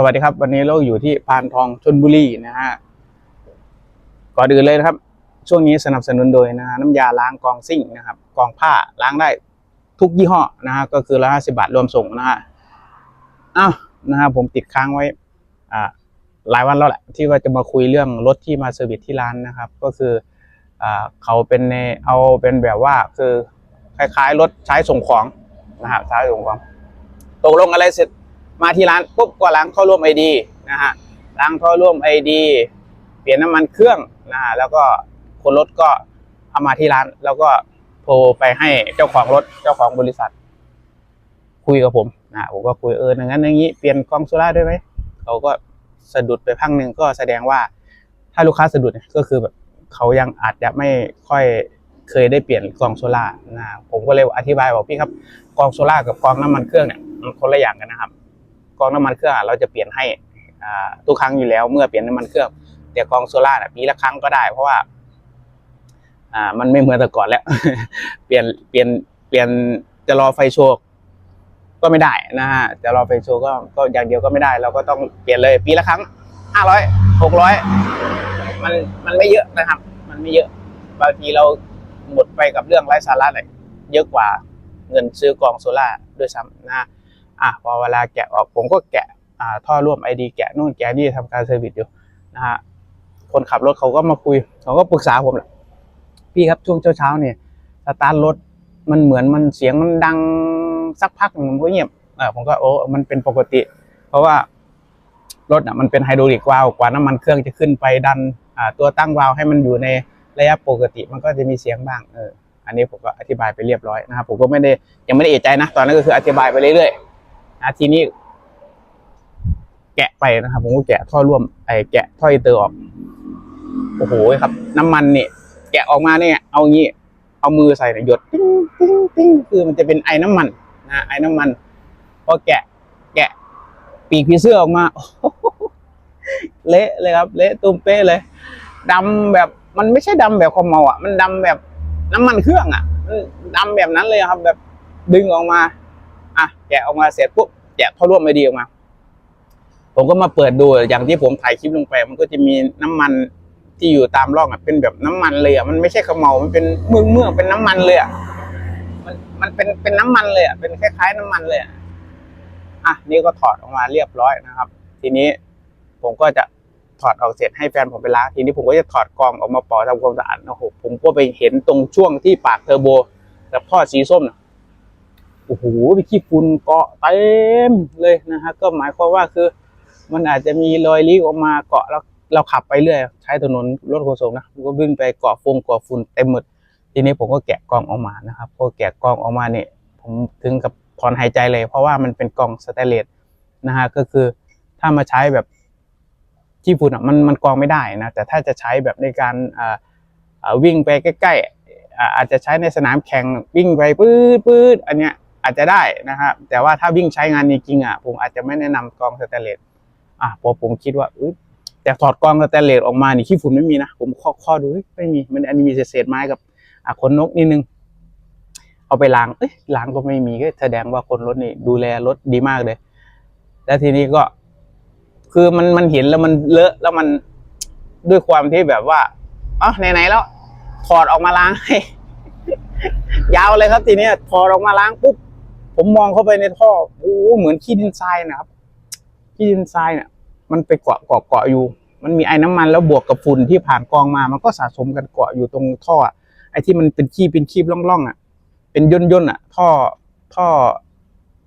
สวัสดีครับ วันนี้เราอยู่ที่พานทองชนบุรีนะฮะก่อนอื่นเลยนะครับ ช่วงนี้สนับสนุนโดยนะฮะน้ำยาล้างกองซิ่งนะครับกองผ้าล้างได้ทุกยี่ห้อนะฮะก็คือละห้าสิบาทรวมส่งนะฮะอ้าวนะฮะผมติดค้างไว้อ่าหลายวันแล้วแหละที่ว่าจะมาคุยเรื่องรถที่มาเซอร์วิสที่ร้านนะครับ ก็คืออ่าเขาเป็นในเอาเป็นแบบว่าคือคล้ายๆรถใช้ส่งของนะฮะใช้ส่งของตกลงอะไรเสร็จ มาที่ร้านปุ๊บก็ล้างท่อร่วมไอดีนะฮะล้างท่อร่วมไอดีเปลี่ยนน้ำมันเครื่องนะฮะแล้วก็คนรถก็เอามาที่ร้าน แล้วก็โทรไปให้เจ้าของรถเจ้าของบริษัท คุยกับผมนะผมก็คุยเอออย่างนั้นอย่างนี้เปลี่ยนกล้องโซล่าด้วยไหมเขาก็สะดุดไปพังหนึ่งก็แสดงว่า ถ้าลูกค้าสะดุดก็คือแบบเขายังอาจจะไม่ค่อยเคยได้เปลี่ยนกล้องโซล่านะผมก็เลยอธิบายบอกพี่ครับกล้องโซล่ากับกล้องน้ำมันเครื่องเนี่ยมันคนละอย่างกันนะครับ กองน้ำมันเครื่องเราจะเปลี่ยนให้ทุกครั้งอยู่แล้ว เมื่อเปลี่ยนน้ำมันเครื่องแต่กองโซล่าปีละครั้งก็ได้ เพราะว่ามันไม่เหมือนแต่ก่อนแล้ว เปลี่ยนเปลี่ยนเปลี่ยนจะรอไฟโชว์ก็ไม่ได้นะฮะจะรอไฟโชว์ก็ก็อย่างเดียวก็ไม่ได้ เราก็ต้องเปลี่ยนเลยปีละครั้งห้าร้อยหกร้อยมันมันไม่เยอะนะครับ มันไม่เยอะบางทีเราหมดไปกับเรื่องไร้สาระเลยเยอะกว่าเงินซื้อกองโซล่าด้วยซ้ำนะฮะ อะพอเวลาแกะออกผมก็แกะอ่าท่อร่วมไอดีแกะนู่นแกะนี่ทำการเซอร์วิสอยู่นะฮะคนขับรถเขาก็มาคุยเขาก็ปรึกษาผมแหละพี่ครับช่วงเช้าๆเนี่ยสตาร์ทรถมันเหมือนมันเสียงมันดังสักพักหนึ่งมันก็เงียบอ่าผมก็โอ้มันเป็นปกติ เพราะว่ารถอะมันเป็นไฮดรอลิกวาล์วกว่าน้ำมันเครื่องจะขึ้นไปดันอ่าตัวตั้งวาล์วให้มันอยู่ในระยะปกติมันก็จะมีเสียงบ้างเอออันนี้ผมก็อธิบายไปเรียบร้อยนะครับผมก็ไม่ได้ยังไม่ได้เอะใจนะ ตอนนั้นก็คืออธิบายไปเรื่อยๆ นะทีนี้ แกะไปนะครับ ผมก็แกะท่อร่วมไอ้แกะท่ออินเตอร์ออก โอ้โหครับ น้ำมันเนี่ยแกะออกมาเนี่ย เอางี้ เอามือใส่เนี่ยหยดติ้งติ้งติ้งคือมันจะเป็นไอ้น้ำมันนะไอ้น้ำมันพอแกะ แกะ ปีกผีเสื้อออกมาเละเลยครับ เละตุ้มเป๊ะเลยดำแบบมันไม่ใช่ดำแบบความเมาอะ มันดำแบบน้ำมันเครื่องอะมันดำแบบนั้นเลยครับ แบบดึงออกมา อะแกะออกมาเสร็จปุ๊บแกะท่อร่วมไม่ดีออกมา ผมก็มาเปิดดูอย่างที่ผมถ่ายคลิปลงไป มันก็จะมีน้ำมันที่อยู่ตามร่องอะเป็นแบบน้ำมันเลยอะมันไม่ใช่ขมเมามันเป็นเมืองเมืองเป็นน้ำมันเลยอะมันมันเป็นเป็นน้ำมันเลยอะเป็นคล้ายๆน้ำมันเลยอะอะนี่ก็ถอดออกมาเรียบร้อยนะครับ ทีนี้ผมก็จะถอดออกเสร็จให้แฟนผมไปล้างทีนี้ผมก็จะถอดกรองออกมาปอทำความสะอาดโอ้โหผมก็ไปเห็นตรงช่วงที่ปากเทอร์โบกับท่อสีส้มนะ โอ้โหไปขี้ฝุ่นเกาะเต็มเลยนะฮะก็หมายความว่าคือ มันอาจจะมีรอยลีกออกมาเกาะแล้วเราขับไปเรื่อยใช้ถนนรถขนส่งนะก็วิ่งไปเกาะฟงเกาะฝุ่นเต็มหมดทีนี้ผมก็แกะกล้องออกมานะครับพอแกะกล้องออกมาเนี่ยผมถึงกับถอนหายใจเลย เพราะว่ามันเป็นกล้องสแตนเลสนะฮะก็คือถ้ามาใช้แบบที่ฝุ่นอะมันมันกองไม่ได้นะแต่ถ้าจะใช้แบบในการวิ่งไปใกล้ๆอ่าอาจจะใช้ในสนามแข่งวิ่งไปปื๊ดปื๊ดอันเนี้ย อาจจะได้นะครับแต่ว่าถ้าวิ่งใช้งานจริงๆอะผมอาจจะไม่แนะนำกองสแตนเลสอะพอผมคิดว่าอุ๊ยแต่ถอดกองสแตนเลสออกมานี่ขี้ฝุ่นไม่มีนะ ผมข้อข้อดูไม่มีมันอันนี้มีเศษไม้กับอะขนนกนิดนึง เอาไปล้างเอ้ยล้างก็ไม่มีก็แสดงว่าคนรถนี่ดูแลรถดีมากเลย แล้วทีนี้ก็ คือมันมันเห็นแล้วมันเลอะแล้วมันด้วยความที่แบบว่าอ๋อไหนๆแล้วถอดออกมาล้างให้ยาวเลยครับทีนี้ถอดออกมาล้างปุ๊บ ผมมองเข้าไปในท่อโอ้โหเหมือนขี้ดินทรายนะครับขี้ดินทรายเนี่ยมันไปเกาะเกาะเกาะอยู่ มันมีไอ้น้ำมันแล้วบวกกับฝุ่นที่ผ่านกองมา มันก็สะสมกันเกาะอยู่ตรงท่อ ไอ้ที่มันเป็นขี้เป็นขี้ร่องๆอะ เป็นย่นย่นๆอะ ท่อท่อ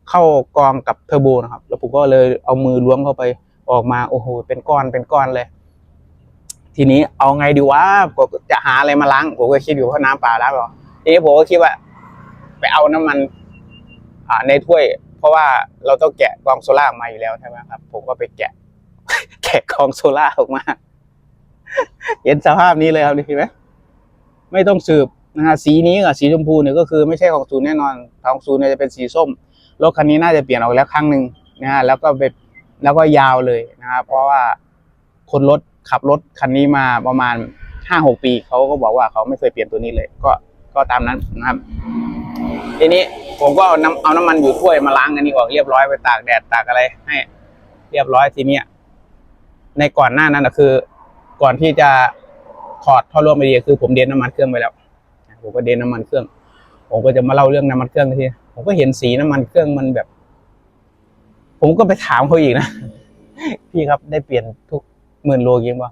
เข้ากองกับเทอร์โบนะครับ แล้วผมก็เลยเอามือล้วงเข้าไปออกมาโอ้โหเป็นก้อนเป็นก้อนเลย ทีนี้เอาไงดีวะผมก็จะหาอะไรมาล้างผมก็คิดอยู่เพราะน้ำเปล่าล้างหรอทีนี้ผมก็คิดว่า ไปเอาน้ำมัน ในถ้วย เพราะว่าเราต้องแกะกองโซล่าออกมาอยู่แล้วใช่ไหมครับ ผมก็ไปแกะ แกะกองโซล่าออกมา เห็นสภาพนี้เลยครับนี่เห็นไหมไม่ต้องสืบนะฮะสีนี้กับสีชมพูเนี่ยก็คือไม่ใช่ของศูนย์แน่นอนของศูนย์เนี่ยจะเป็นสีส้มรถคันนี้น่าจะเปลี่ยนออกแล้วครั้งหนึ่งนะฮะแล้วก็ไปแล้วก็ยาวเลยนะครับเพราะว่าคนรถขับรถคันนี้มาประมาณห้าหกปีเขาก็บอกว่าเขาไม่เคยเปลี่ยนตัวนี้เลย ก็ก็ตามนั้นนะครับ ทีนี้ผมก็เอาน้ำเอาน้ำมันอยู่ถ้วยมาล้างอันนี้ออกเรียบร้อยไปตากแดดตากอะไรให้ เรียบร้อยทีเนี้ยในก่อนหน้านั้นนะคือ ก่อนที่จะถอดท่อร่วมไอเดียคือ ผมเดนน้ำมันเครื่องไปแล้วผมก็เดนน้ำมันเครื่อง ผมก็จะมาเล่าเรื่องน้ำมันเครื่องทีผมก็เห็นสีน้ำมันเครื่องมันแบบ ผมก็ไปถามเขาอีกนะพี่ครับได้เปลี่ยนทุกหมื่นโลจริงป่ะ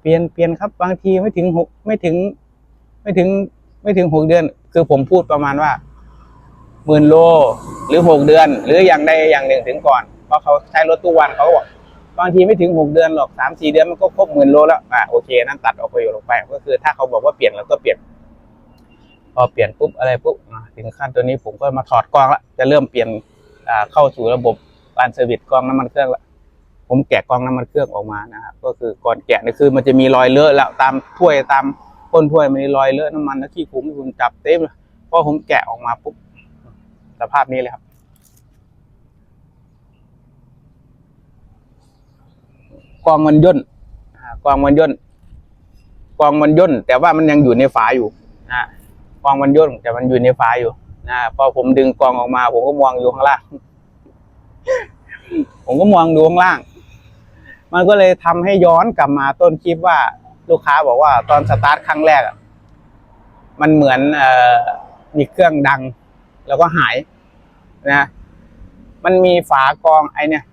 เปลี่ยนเปลี่ยนครับ บางทีไม่ถึงหกไม่ถึง ไม่ถึง ไม่ถึงหกเดือน คือผมพูดประมาณว่าหมื่นโลหรือหกเดือน หรืออย่างใดอย่างหนึ่งถึงก่อน เพราะเขาใช้รถทุกวันเขาก็บอกบางทีไม่ถึงหกเดือนหรอกสามสี่เดือนมันก็ครบหมื่นโลแล้วอะโอเคนั่นตัดออกไปอยู่ลงไป ก็คือ ถ้าเขาบอกว่าเปลี่ยนเราก็เปลี่ยน พอเปลี่ยนปุ๊บอะไรปุ๊บถึงขั้นตัวนี้ผมก็มาถอดกล้องละจะเริ่มเปลี่ยนอ่าเข้าสู่ระบบการเซอร์วิสกล้องน้ำมันเครื่องละผมแกะกล้องน้ำมันเครื่องออกมานะครับก็คือก่อนแกะนี่คือมันจะมีรอยเลอะแล้วตามถ้วยตาม ก้นถ้วยมันมีรอยเลอะน้ำมันแล้วที่ขุมที่คุณจับเต็มเลยพอผมแกะออกมาปุ๊บสภาพนี้เลยครับ กองมันย่นกองมันย่นกองมันย่น แต่ว่ามันยังอยู่ในฝาอยู่นะกองมันย่นแต่มันอยู่ในฝาอยู่นะพอผมดึงกองออกมา ผมก็มองอยู่ข้างล่าง ผมก็มองดูข้างล่าง มันก็เลยทำให้ย้อนกลับมาต้นคลิปว่า ลูกค้าบอกว่าตอนสตาร์ทครั้งแรกอะมันเหมือนอมีเครื่องดัง แล้วก็หายนะมันมีฝากรองไอเนี่ย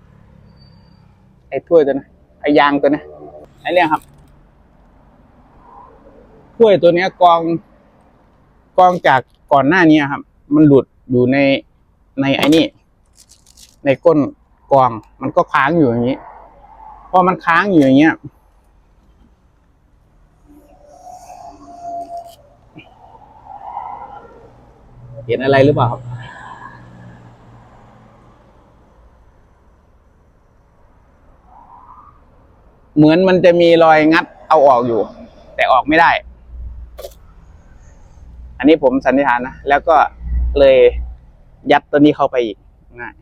ไอถ้วยตัวนะไอยางตัวนะไอเนี่ยครับถ้วยตัวเนี้ยกรองกรองจากก่อนหน้านี้ครับ มันหลุดอยู่ในในไอ้นี่ ในก้นกรอง มันก็ค้างอยู่อย่างนี้ พอมันค้างอยู่อย่างเงี้ย เห็นอะไรหรือเปล่าครับเหมือนมันจะมีรอยงัดเอาออกอยู่ แต่ออกไม่ได้ อันนี้ผมสันนิษฐานนะ แล้วก็เลยยัดตัวนี้เข้าไปอีกง่าย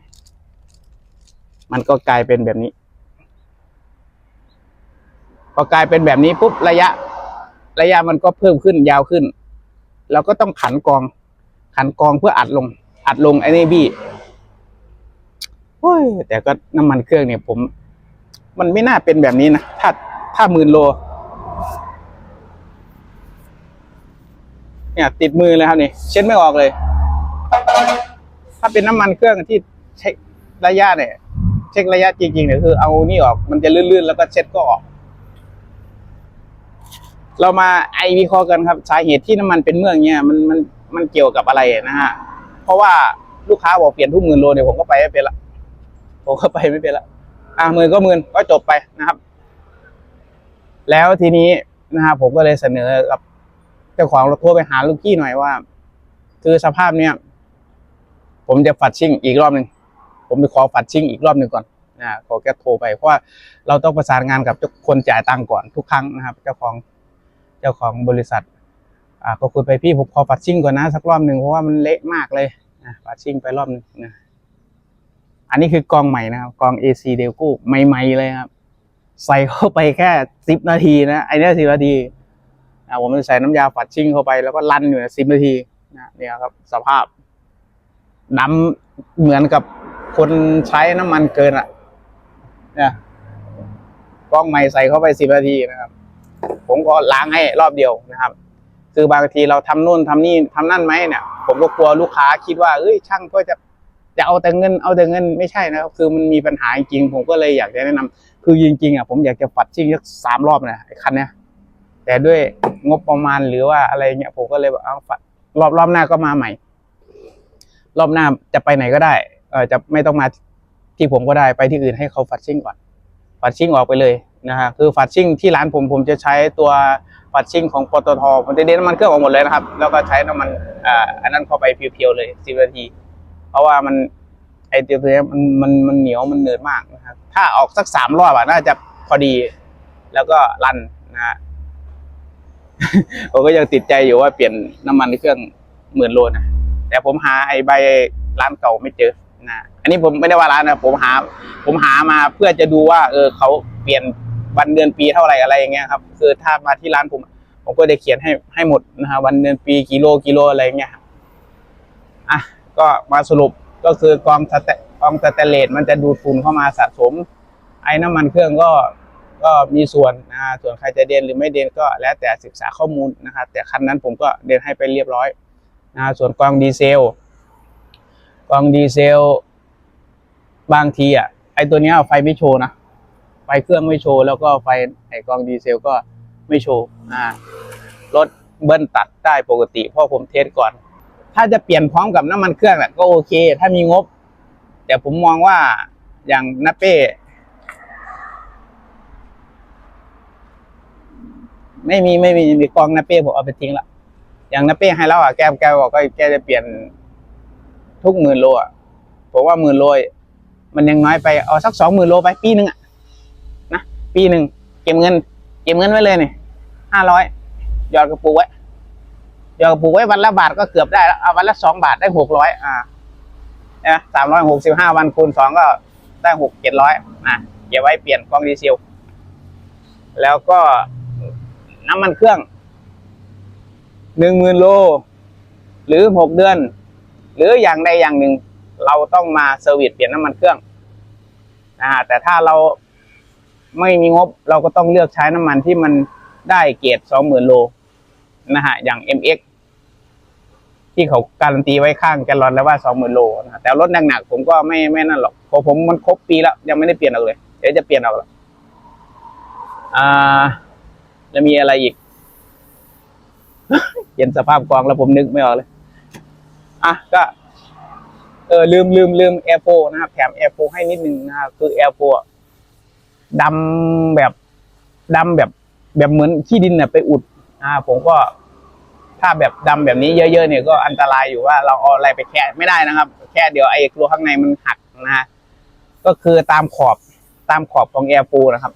มันก็กลายเป็นแบบนี้ พอกลายเป็นแบบนี้ปุ๊บระยะ ระยะมันก็เพิ่มขึ้นยาวขึ้น เราก็ต้องขันกอง ขันกองเพื่ออัดลง อัดลงไอ้นี่บี้โอ้ยแต่ก็น้ำมันเครื่องเนี่ยผม มันไม่น่าเป็นแบบนี้นะ ถ้าถ้าหมื่นโล เนี่ย ติดมือเลยครับนี่เช็ดไม่ออกเลย ถ้าเป็นน้ำมันเครื่องที่เช็คระยะเนี่ย เช็คระยะจริงๆเนี่ยคือเอานี่ออกมันจะลื่นๆ แล้วก็เช็ดก็ออกเรามาไอวิเคราะห์กันครับ สาเหตุที่น้ำมันเป็นเมืองเนี่ยมันมัน มันเกี่ยวกับอะไรนะฮะ เพราะว่าลูกค้าบอกเปลี่ยนทุกหมื่นโลเนี่ยผมก็ไปไม่เป็นละ ผมก็ไปไม่เป็นละ อะหมื่นก็หมื่นก็จบไปนะครับ แล้วทีนี้นะครับผมก็เลยเสนอกับเจ้าของรถทัวร์ไปหาลูกพี่หน่อยว่า คือสภาพเนี้ยผมจะฝัดชิ่งอีกรอบหนึ่งผมไปขอฝัดชิ่งอีกรอบหนึ่งก่อนนะขอแกโทรไปเพราะว่าเราต้องประสานงานกับเจ้าคนจ่ายตังค์ก่อนทุกครั้งนะครับ เจ้าของเจ้าของบริษัท อ่าก็คุยไปพี่ผมขอฝัดชิ่งก่อนนะสักรอบหนึ่งเพราะว่ามันเละมากเลยนะฝัดชิ่งไปรอบนึงนะอันนี้คือกองใหม่นะครับ กอง AC เดลกูใหม่ๆเลยครับ ใส่เข้าไปแค่สิบนาทีนะไอเนี้สิบนาทีอ่าผมจะใส่น้ำยาฝัดชิ่งเข้าไปแล้วก็ลั่นอยู่สิบนาทีนะเนี่ยครับ สภาพดำเหมือนกับคนใช้น้ำมันเกินอะนี่ยกองใหม่ใส่เข้าไปสิบนาทีนะครับ ผมก็ล้างให้รอบเดียวนะครับ คือบางทีเราทำนู่นทำนี่ทำนั่นไหมเนี่ย ผมก็กลัวลูกค้าคิดว่าเอ้ยช่างก็จะจะเอาแต่เงินเอาแต่เงินไม่ใช่นะครับ คือมันมีปัญหาจริงผมก็เลยอยากจะแนะนำคือจริงๆอะผมอยากจะฝัดชิ่งสักสามรอบนะไอ้คันเนี้ยแต่ด้วยงบประมาณหรือว่าอะไรเงี้ยผมก็เลยบอกเอาฝัดรอบรอบหน้าก็มาใหม่ รอบหน้าจะไปไหนก็ได้ เออจะไม่ต้องมาที่ผมก็ได้ไปที่อื่นให้เขาฝัดชิ่งก่อนฝัดชิ่งออกไปเลยนะฮะคือฝัดชิ่งที่ร้านผมผมจะใช้ตัว ฝัดชิ่งของปตทผมจะเดนน้ำมันเครื่องออกหมดเลยนะครับ แล้วก็ใช้น้ำมันอ่าอันนั้นเข้าไปเพียวๆเลยสิบนาที เพราะว่ามันไอตัวเนี้มันมันมันเหนียวมันเหนืดมากนะครับถ้าออกสักสามรอบอะน่าจะพอดี แล้วก็รันนะฮะผมก็ยังติดใจอยู่ว่าเปลี่ยนน้ำมันเครื่องหมื่นโลนะแต่ผมหาไอใบร้านเก่าไม่เจอนะอันนี้ผมไม่ได้ว่าร้านนะผมหา ผมหามาเพื่อจะดูว่า เออเขาเปลี่ยน วันเดือนปีเท่าไหร่อะไรอย่างเงี้ยครับคือถ้ามาที่ร้านผม ผมก็ได้เขียนให้ให้หมดนะฮะวันเดือนปีกิโลกิโลอะไรอย่างเงี้ยอะก็มาสรุปก็คือกองสแตกองสแตเลสมันจะดูดฝุ่นเข้ามาสะสม ไอ้น้ำมันเครื่องก็ก็มีส่วนนะส่วนใครจะเดนหรือไม่เดนก็แล้วแต่ศึกษาข้อมูลนะครับแต่คันนั้นผมก็เดนให้ไปเรียบร้อยนะฮะส่วนกองดีเซลกองดีเซล บางทีอะไอตัวเนี้ยไฟไม่โชว์นะ ไฟเครื่องไม่โชว์แล้วก็ไฟไอกองดีเซลก็ไม่โชว์อ่ารถเบิ้ลตัดได้ปกติเพราะผมเทสก่อน ถ้าจะเปลี่ยนพร้อมกับน้ำมันเครื่องแหละก็โอเค ถ้ามีงบ แต่ผมมองว่าอย่างนัเป้ไม่มีไม่มีมีกองนาเป้ผมเอาไปทิ้งละอย่างนาเป้ให้แล้วอะแกแกบอกก็แกจะเปลี่ยนทุกหมื่นโลอะผมว่าหมื่นโลมันยังน้อยไปเอาสักสองหมื่นโลไปปีหนึ่งอะ ปีหนึ่งเก็บเงิน เก็บเงินไว้เลยนี่ห้าร้อยหยอดกระปุกไว้หยอดกระปุกไว้วันละบาทก็เกือบได้แล้วเอาวันละสองบาทได้หกร้อยอ่าเนี่ยสามร้อยหกสิบห้าวันคูณสองก็ได้หกเจ็ดร้อยนะเก็บไว้เปลี่ยนกล้องดีเซลแล้วก็น้ำมันเครื่องหนึ่งหมื่นโล หรือหกเดือน หรืออย่างใดอย่างหนึ่ง เราต้องมาเซอร์วิสเปลี่ยนน้ำมันเครื่องนะฮะแต่ถ้าเรา ไม่มีงบเราก็ต้องเลือกใช้น้ำมันที่มันได้เกรดสองหมื่นโลนะฮะอย่าง MX ที่เขาการันตีไว้ข้างแกลลอนแล้วว่าสองหมื่นโลนะะแต่รถหนักๆผมก็ไม่ไม่นั่นหรอกเพราะผมมันครบปีแล้ว ยังไม่ได้เปลี่ยนออกเลย เดี๋ยวจะเปลี่ยนออกล้วอ่าแล้วมีอะไรอีกเห็นสภาพกองแล้วผมนึกไม่ออกเลย อะก็ เออลืมลืมลืมแอร์โฟนะครับ แถมแอร์โฟให้นิดนึงนะครับคือแอร์โฟ ดำแบบดำแบบแบบเหมือนขี้ดินเนี่ยไปอุด อ่า ผมก็ ถ้าแบบดำแบบนี้เยอะๆเนี่ยก็อันตรายอยู่ว่าเราเอาอะไรไปแค่ไม่ได้นะครับ แค่เดี๋ยวไอ้กลัวข้างในมันหักนะฮะก็คือตามขอบตามขอบของแอร์โฟนะครับ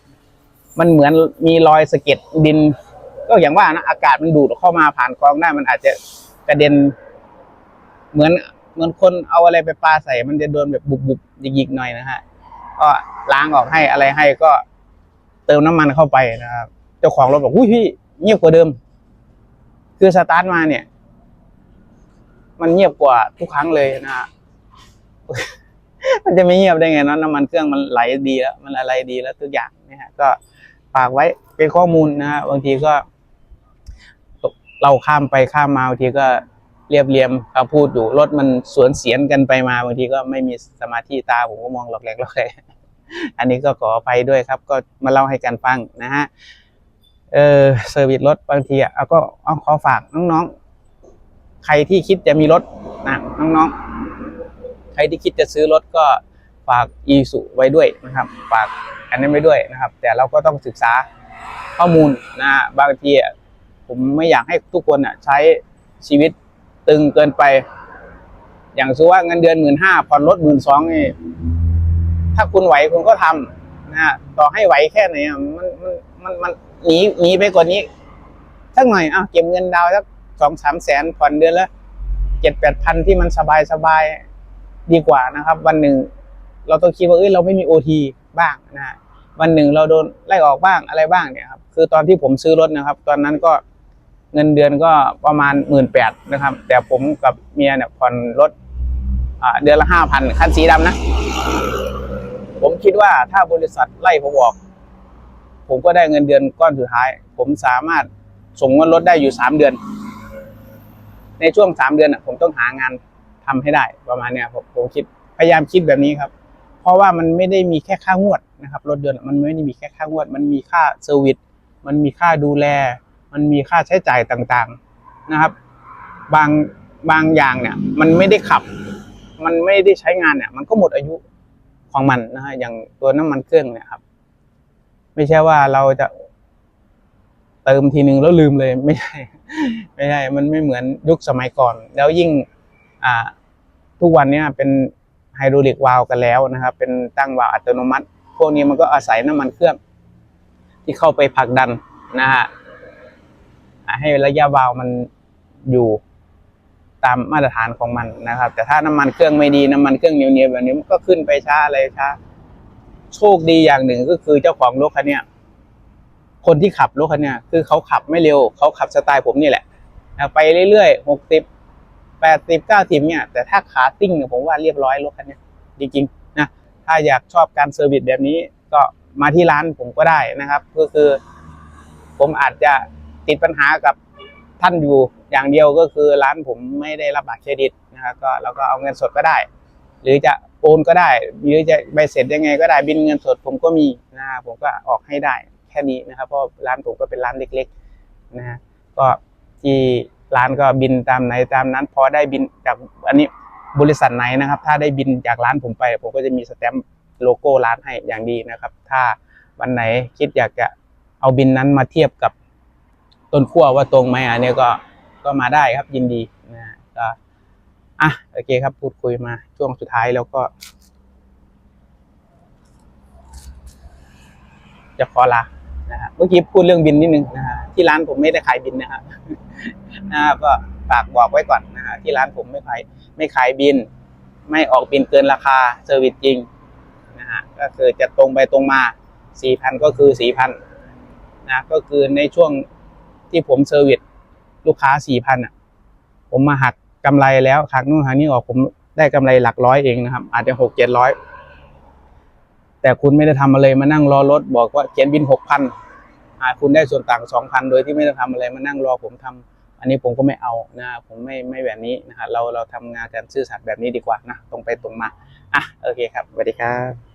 มันเหมือนมีรอยสะเก็ดดิน ก็อย่างว่านะอากาศมันดูดเข้ามาผ่านกรองได้มันอาจจะกระเด็น เหมือนเหมือนคนเอาอะไรไปปาใส่ มันจะโดนแบบบุบๆหยิกๆหน่อยนะฮะ ก็ล้างออกให้อะไรให้ก็เติมน้ำมันเข้าไปนะครับ เจ้าของรถบอกอุ้ยพี่เงียบกว่าเดิม คือสตาร์ทมาเนี่ย มันเงียบกว่าทุกครั้งเลยนะฮะมันจะไม่เงียบได้ไงเนอะน้ำมันเครื่องมันไหลดีแล้ว มันอะไรดีแล้วทุกอย่างนะฮะก็ฝากไว้เป็นข้อมูลนะฮะบางทีก็ เราข้ามไปข้ามมาบางทีก็ เรียบเรียมคำพูดอยู่รถมันสวนเสียนกันไปมาบางทีก็ไม่มีสมาธิตาผมก็มองหลอกแหลกหลอกแหลกอันนี้ก็ขออภัยด้วยครับ ก็มาเล่าให้กันฟังนะฮะเออเซอร์วิสรถบางทีอะเอาก็เอาขอฝากน้องๆ ใครที่คิดจะมีรถนะน้องๆ ใครที่คิดจะซื้อรถก็ฝากอีสุไว้ด้วยนะครับ ฝากอันนี้นไว้ด้วยนะครับ แต่เราก็ต้องศึกษาข้อมูลนะฮะบางทีอะผมไม่อยากให้ทุกคนอะใช้ชีวิต ตึงเกินไป อย่างสมมุว่าเงินเดือนหมื่นห้าผ่อนรถหมื่นสองนี่ถ้าคุณไหวคุณก็ทำนะฮะต่อให้ไหวแค่ไหนมันมันมันมันหนีหนีไปกว่านี้สักหน่อยอะเก็บเงินดาวน์สักสองสามแสนผ่อนเดือนละเจ็ดแปดพันที่มันสบายสบายดีกว่านะครับ วันหนึ่ง เราต้องคิดว่าเอ้ยเราไม่มีโอทีบ้างนะฮะวันหนึ่งเราโดนไล่ออกบ้างอะไรบ้างเนี่ยครับคือตอนที่ผมซื้อรถนะครับ ตอนนั้นก็ เงินเดือนก็ประมาณหมื่นแปดนะครับ แต่ผมกับเมียเนี่ยผ่อนรถเดือนละห้าพันคันสีดำนะ ผมคิดว่าถ้าบริษัทไล่ผมออก ผมก็ได้เงินเดือนก้อนสุดท้าย ผมสามารถส่งเงินรถได้อยู่สามเดือน ในช่วงสามเดือนอะผมต้องหางานทำให้ได้ประมาณเนี้ยผมผมคิดพยายามคิดแบบนี้ครับ เพราะว่ามันไม่ได้มีแค่ค่างวดนะครับ รถยนต์อะมันไม่ได้มีแค่ค่างวด มันมีค่าเซอร์วิสมันมีค่าดูแล มันมีค่าใช้จ่ายต่างๆนะครับ บางบางอย่างเนี่ย มันไม่ได้ขับ มันไม่ได้ใช้งานเนี่ย มันก็หมดอายุของมันนะฮะอย่างตัวน้ำมันเครื่องเนี่ยครับ ไม่ใช่ว่าเราจะเติมทีนึงแล้วลืมเลยไม่ใช่ไม่ใช่ มันไม่เหมือนยุคสมัยก่อน แล้วยิ่งอ่าทุกวันเนี้ยเป็นไฮดรอลิกวาล์วกันแล้วนะครับ เป็นตั้งวาล์วอัตโนมัติ พวกนี้มันก็อาศัยน้ำมันเครื่อง ที่เข้าไปผลักดันนะฮะ ให้ระยะวาล์วมันอยู่ตามมาตรฐานของมันนะครับ แต่ถ้าน้ำมันเครื่องไม่ดีน้ำมันเครื่องเหนียวๆแบบนี้มันก็ขึ้นไปช้าอะไรช้าโชคดีอย่างหนึ่งก็คือเจ้าของรถคันเนี้ยคนที่ขับรถคันเนี้ยคือเขาขับไม่เร็วเขาขับสไตล์ผมนี่แหละไปเรื่อยๆหกสิบแปดสิบเก้าสิบเนี่ย แต่ถ้าขาซิ่งเนี่ยผมว่าเรียบร้อยรถคันนี้จริงนะถ้าอยากชอบการเซอร์วิสแบบนี้ก็มาที่ร้านผมก็ได้นะครับ ก็คือ ผมอาจจะ ติดปัญหากับท่านอยู่อย่างเดียวก็คือร้านผมไม่ได้รับบัตรเครดิตนะครับก็เราก็เอาเงินสดก็ได้ หรือจะโอนก็ได้ หรือจะใบเสร็จยังไงก็ได้บินเงินสดผมก็มีนะผมก็ออกให้ได้แค่นี้นะครับ เพราะร้านผมก็เป็นร้านเล็กๆนะฮะก็ที่ร้านก็บินตามไหนตามนั้น พอได้บินจากอันนี้บริษัทไหนนะครับ ถ้าได้บินจากร้านผมไป ผมก็จะมีสแตมป์โลโก้ร้านให้อย่างดีนะครับ ถ้าวันไหนคิดอยากจะเอาบินนั้นมาเทียบกับ ต้นขั้วว่าตรงไหมอันนี้ก็ก็มาได้ครับยินดีนะก็อะโอเคครับพูดคุยมาช่วงสุดท้ายแล้วก็ จะขอลานะฮะเมื่อกี้พูดเรื่องบินนิดนึงนะฮะที่ร้านผมไม่ได้ขายบินนะครับนะฮะก็ฝากบอกไว้ก่อนนะฮะที่ร้านผมไม่ขายไม่ขายบิน ไม่ออกบินเกินราคาเซอร์วิสจริงนะฮะก็คือจะตรงไปตรงมาสี่พันก็คือสี่พันนะก็คือในช่วง ที่ผมเซอร์วิสลูกค้าสี่พันอะ ผมมาหักกำไรแล้วหักนู่นหักนี่ออกผมได้กำไรหลักร้อยเองนะครับ อาจจะหกเจ็ดร้อยแต่คุณไม่ได้ทำอะไรมานั่งรอรถบอกว่าเขียนบินหกพันคุณได้ส่วนต่างสองพันโดยที่ไม่ต้องทำอะไรมานั่งรอผมทำอันนี้ผมก็ไม่เอานะ ผมไม่ไม่แบบนี้นะฮะเราเราทำงานกันซื่อสัตย์แบบนี้ดีกว่านะตรงไปตรงมาอะโอเคครับสวัสดีครับ